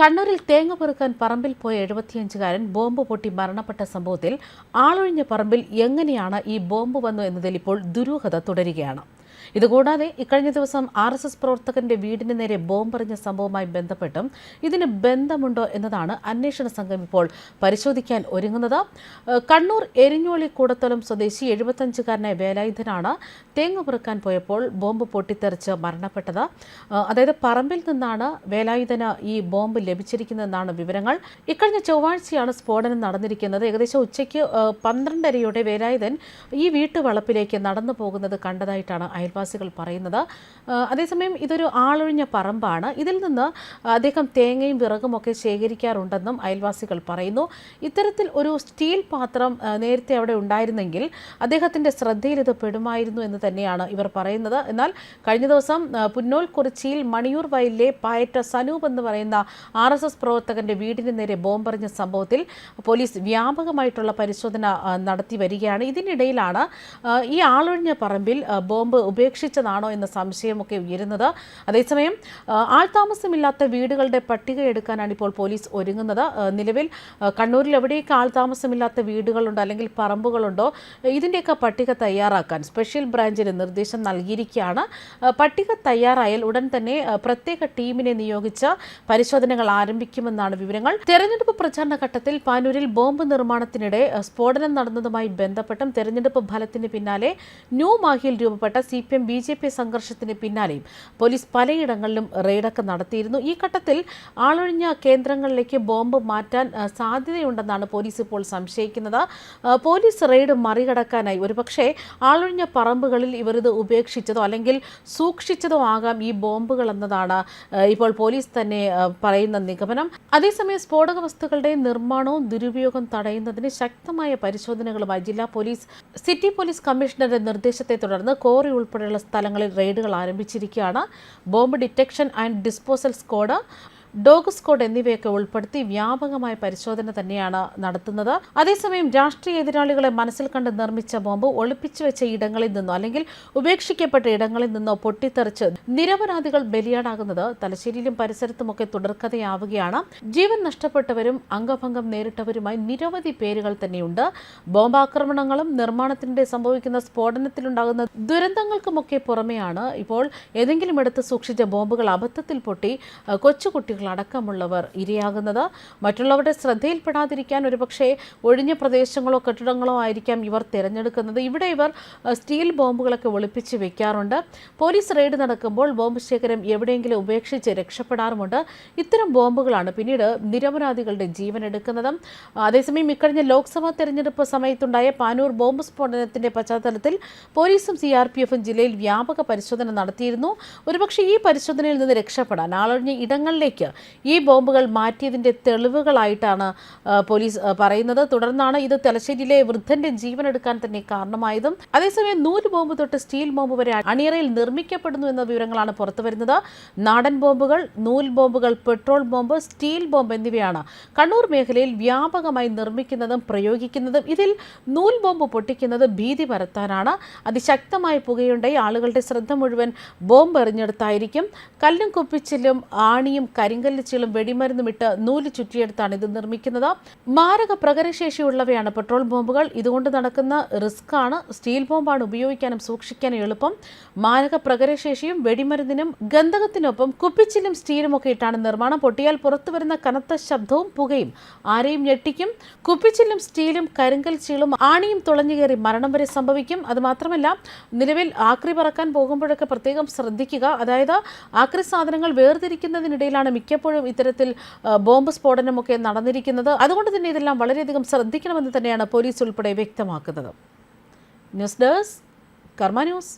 കണ്ണൂരിൽ തേങ്ങ പെറുക്കാൻ പറമ്പിൽ പോയ എഴുപത്തിയഞ്ചുകാരൻ ബോംബ് പൊട്ടി മരണപ്പെട്ട സംഭവത്തിൽ ആളൊഴിഞ്ഞ പറമ്പിൽ എങ്ങനെയാണ് ഈ ബോംബ് വന്നു എന്നതിൽ ഇപ്പോൾ ദുരൂഹത തുടരുകയാണ്. ഇതുകൂടാതെ ഇക്കഴിഞ്ഞ ദിവസം ആർ എസ് എസ് പ്രവർത്തകന്റെ വീടിന് നേരെ ബോംബെറിഞ്ഞ സംഭവവുമായി ബന്ധപ്പെട്ടും ഇതിന് ബന്ധമുണ്ടോ എന്നതാണ് അന്വേഷണ സംഘം ഇപ്പോൾ പരിശോധിക്കാൻ ഒരുങ്ങുന്നത്. കണ്ണൂർ എരിഞ്ഞോളി കൂടത്തലം സ്വദേശി എഴുപത്തഞ്ചുകാരനായ വേലായുധനാണ് തേങ്ങ പെറുക്കാൻ പോയപ്പോൾ ബോംബ് പൊട്ടിത്തെറിച്ച് മരണപ്പെട്ടത്. അതായത് പറമ്പിൽ നിന്നാണ് വേലായുധന് ഈ ബോംബ് ലഭിച്ചിരിക്കുന്നതെന്നാണ് വിവരങ്ങൾ. ഇക്കഴിഞ്ഞ ചൊവ്വാഴ്ചയാണ് സ്ഫോടനം നടന്നിരിക്കുന്നത്. ഏകദേശം ഉച്ചയ്ക്ക് പന്ത്രണ്ടരയോടെ വേലായുധൻ ഈ വീട്ടുവളപ്പിലേക്ക് നടന്നു പോകുന്നത് കണ്ടതായിട്ടാണ് അയൽവാസികൾ പറയുന്നത്. അതേസമയം ഇതൊരു ആളൊഴിഞ്ഞ പറമ്പാണ്. ഇതിൽ നിന്ന് അദ്ദേഹം തേങ്ങയും വിറകും ഒക്കെ ശേഖരിക്കാറുണ്ടെന്നും അയൽവാസികൾ പറയുന്നു. ഇത്തരത്തിൽ ഒരു സ്റ്റീൽ പാത്രം നേരത്തെ അവിടെ ഉണ്ടായിരുന്നെങ്കിൽ അദ്ദേഹത്തിന്റെ ശ്രദ്ധയിൽ ഇത് പെടുമായിരുന്നു എന്ന് തന്നെയാണ് ഇവർ പറയുന്നത്. എന്നാൽ കഴിഞ്ഞ ദിവസം പുന്നോൽ കുറിച്ചിയിൽ മണിയൂർ വയലിലെ പായറ്റ സനൂപ് എന്ന് പറയുന്ന ആർ എസ് എസ് പ്രവർത്തകന്റെ വീടിന് നേരെ ബോംബെറിഞ്ഞ സംഭവത്തിൽ പോലീസ് വ്യാപകമായിട്ടുള്ള പരിശോധന നടത്തി വരികയാണ്. ഇതിനിടയിലാണ് ഈ ആളൊഴിഞ്ഞ പറമ്പിൽ ബോംബ് ഉപേക്ഷിച്ചതാണോ എന്ന സംശയമൊക്കെ ഉയരുന്നത്. അതേസമയം ആൾതാമസമില്ലാത്ത വീടുകളുടെ പട്ടിക എടുക്കാനാണ് ഇപ്പോൾ പോലീസ് ഒരുങ്ങുന്നത്. നിലവിൽ കണ്ണൂരിൽ എവിടെയൊക്കെ ആൾതാമസമില്ലാത്ത വീടുകളുണ്ടോ അല്ലെങ്കിൽ പറമ്പുകളുണ്ടോ ഇതിന്റെയൊക്കെ പട്ടിക തയ്യാറാക്കാൻ സ്പെഷ്യൽ ബ്രാഞ്ചിന് നിർദ്ദേശം നൽകിയിരിക്കുകയാണ്. പട്ടിക തയ്യാറായാൽ ഉടൻ തന്നെ പ്രത്യേക ടീമിനെ നിയോഗിച്ച് പരിശോധനകൾ ആരംഭിക്കുമെന്നാണ് വിവരങ്ങൾ. തെരഞ്ഞെടുപ്പ് പ്രചാരണ ഘട്ടത്തിൽ പാനൂരിൽ ബോംബ് നിർമ്മാണത്തിനിടെ സ്ഫോടനം നടന്നതുമായി ബന്ധപ്പെട്ടും തെരഞ്ഞെടുപ്പ് ഫലത്തിന് പിന്നാലെ ന്യൂ മാഹിയിൽ രൂപപ്പെട്ട C P M B J P സംഘർഷത്തിന് പിന്നാലെയും പോലീസ് പലയിടങ്ങളിലും റെയ്ഡൊക്കെ നടത്തിയിരുന്നു. ഈ ഘട്ടത്തിൽ ആളൊഴിഞ്ഞ കേന്ദ്രങ്ങളിലേക്ക് ബോംബ് മാറ്റാൻ സാധ്യതയുണ്ടെന്നാണ് പോലീസ് ഇപ്പോൾ സംശയിക്കുന്നത്. പോലീസ് റെയ്ഡ് മറികടക്കാനായി ഒരുപക്ഷെ ആളൊഴിഞ്ഞ പറമ്പുകളിൽ ഇവർ ഇത് ഉപേക്ഷിച്ചതോ അല്ലെങ്കിൽ സൂക്ഷിച്ചതോ ആകാം ഈ ബോംബുകൾ എന്നതാണ് ഇപ്പോൾ പോലീസ് തന്നെ പറയുന്ന നിഗമനം. അതേസമയം സ്ഫോടക വസ്തുക്കളുടെ നിർമ്മാണവും ദുരുപയോഗം തടയുന്നതിന് ശക്തമായ പരിശോധനകളുമായി ജില്ലാ പോലീസ് സിറ്റി പോലീസ് കമ്മീഷണറുടെ നിർദ്ദേശത്തെ തുടർന്ന് കോറി ഉൾപ്പെടെയുള്ള സ്ഥലങ്ങളിൽ റെയ്ഡുകൾ ആരംഭിച്ചിരിക്കുകയാണ്. Bomb detection and disposal squad dog squad എന്നിവയൊക്കെ ഉൾപ്പെടുത്തി വ്യാപകമായ പരിശോധന തന്നെയാണ് നടത്തുന്നത്. അതേസമയം രാഷ്ട്രീയ എതിരാളികളെ മനസ്സിൽ കണ്ട് നിർമ്മിച്ച ബോംബ് ഒളിപ്പിച്ചു വെച്ച ഇടങ്ങളിൽ നിന്നോ അല്ലെങ്കിൽ ഉപേക്ഷിക്കപ്പെട്ട ഇടങ്ങളിൽ നിന്നോ പൊട്ടിത്തെറിച്ച് നിരപരാധികൾ ബലിയാടാകുന്നത് തലശ്ശേരിയിലും പരിസരത്തുമൊക്കെ തുടർക്കഥയാവുകയാണ്. ജീവൻ നഷ്ടപ്പെട്ടവരും അംഗഭംഗം നേരിട്ടവരുമായി നിരവധി പേരുകൾ തന്നെയുണ്ട്. ബോംബാക്രമണങ്ങളും നിർമ്മാണത്തിനിടെ സംഭവിക്കുന്ന സ്ഫോടനത്തിലുണ്ടാകുന്ന ദുരന്തങ്ങൾക്കുമൊക്കെ പുറമെയാണ് ഇപ്പോൾ ഏതെങ്കിലും ഇടത്ത് സൂക്ഷിച്ച ബോംബുകൾ അബദ്ധത്തിൽ പൊട്ടി കൊച്ചുകുട്ടികൾ അടക്കമുള്ളവർ ഇരയാകുന്നത്. മറ്റുള്ളവരുടെ ശ്രദ്ധയിൽപ്പെടാതിരിക്കാൻ ഒരുപക്ഷെ ഒഴിഞ്ഞ പ്രദേശങ്ങളോ കെട്ടിടങ്ങളോ ആയിരിക്കാം ഇവർ തിരഞ്ഞെടുക്കുന്നത്. ഇവിടെ ഇവർ സ്റ്റീൽ ബോംബുകളൊക്കെ ഒളിപ്പിച്ച് വെക്കാറുണ്ട്. പോലീസ് റെയ്ഡ് നടക്കുമ്പോൾ ബോംബ് ശേഖരം എവിടെയെങ്കിലും ഉപേക്ഷിച്ച് രക്ഷപ്പെടാറുമുണ്ട്. ഇത്തരം ബോംബുകളാണ് പിന്നീട് നിരപരാധികളുടെ ജീവൻ എടുക്കുന്നത്. അതേസമയം ഇക്കഴിഞ്ഞ ലോക്സഭാ തെരഞ്ഞെടുപ്പ് സമയത്തുണ്ടായ പാനൂർ ബോംബ് സ്ഫോടനത്തിന്റെ പശ്ചാത്തലത്തിൽ പോലീസും സി ആർ പി എഫും ജില്ലയിൽ വ്യാപക പരിശോധന നടത്തിയിരുന്നു. ഒരുപക്ഷെ ഈ പരിശോധനയിൽ നിന്ന് രക്ഷപ്പെടാൻ ആളൊഴിഞ്ഞ ഇടങ്ങളിലേക്ക് ഈ ബോംബുകൾ മാറ്റിയതിന്റെ തെളിവുകളായിട്ടാണ് പോലീസ് പറയുന്നത്. തുടർന്നാണ് ഇത് തലശ്ശേരിയിലെ വൃദ്ധന്റെ ജീവൻ എടുക്കാൻ തന്നെ കാരണമായതും. അതേസമയം നൂൽ ബോംബ് തൊട്ട് സ്റ്റീൽ ബോംബ് വരെ അണിയറയിൽ നിർമ്മിക്കപ്പെടുന്നു എന്ന വിവരങ്ങളാണ് പുറത്തുവരുന്നത് നാടൻ ബോംബുകൾ നൂൽ ബോംബുകൾ പെട്രോൾ ബോംബ് സ്റ്റീൽ ബോംബ് എന്നിവയാണ് കണ്ണൂർ മേഖലയിൽ വ്യാപകമായി നിർമ്മിക്കുന്നതും പ്രയോഗിക്കുന്നതും. ഇതിൽ നൂൽ ബോംബ് പൊട്ടിക്കുന്നത് ഭീതി പരത്താനാണ്. അതിശക്തമായ പുകയുണ്ടായി ആളുകളുടെ ശ്രദ്ധ മുഴുവൻ ബോംബ് എറിഞ്ഞെടുത്തായിരിക്കും. കല്ലും കുപ്പിച്ചിലും ആണിയും കരിങ്കല്ല് ചീളും വെടിമരുന്നും ഇട്ട് നൂൽ ചുറ്റിയെടുത്താണ് ഇത് നിർമ്മിക്കുന്നത്. മാരക പ്രകരശേഷിയുള്ളവയാണ് പെട്രോൾ ബോംബുകൾ. ഇതുകൊണ്ട് നടക്കുന്ന റിസ്ക് ആണ്. സ്റ്റീൽ ബോംബാണ് ഉപയോഗിക്കാനും സൂക്ഷിക്കാനും എളുപ്പം. മാരക പ്രകരശേഷിയും വെടിമരുന്നിനും ഗന്ധകത്തിനൊപ്പം കുപ്പിച്ചിലും സ്റ്റീലും ഒക്കെ ഇട്ടാണ് നിർമ്മാണം. പൊട്ടിയാൽ പുറത്തു വരുന്ന കനത്ത ശബ്ദവും പുകയും ആരെയും ഞെട്ടിക്കും. കുപ്പിച്ചിലും സ്റ്റീലും കരിങ്കൽ ചീളും ആണിയും തുളഞ്ഞു കയറി മരണം വരെ സംഭവിക്കും. അത് മാത്രമല്ല നിലവിൽ ആക്രി പറക്കാൻ പോകുമ്പോഴൊക്കെ പ്രത്യേകം ശ്രദ്ധിക്കുക. അതായത് ആക്രി സാധനങ്ങൾ വേർതിരിക്കുന്നതിനിടയിലാണ് മിക്കപ്പോഴും ഇത്തരത്തിൽ ബോംബ് സ്ഫോടനമൊക്കെ നടന്നിരിക്കുന്നത്. അതുകൊണ്ട് തന്നെ ഇതെല്ലാം വളരെയധികം ശ്രദ്ധിക്കണമെന്ന് തന്നെയാണ് പോലീസ് ഉൾപ്പെടെ വ്യക്തമാക്കുന്നത്. News desk Karma news.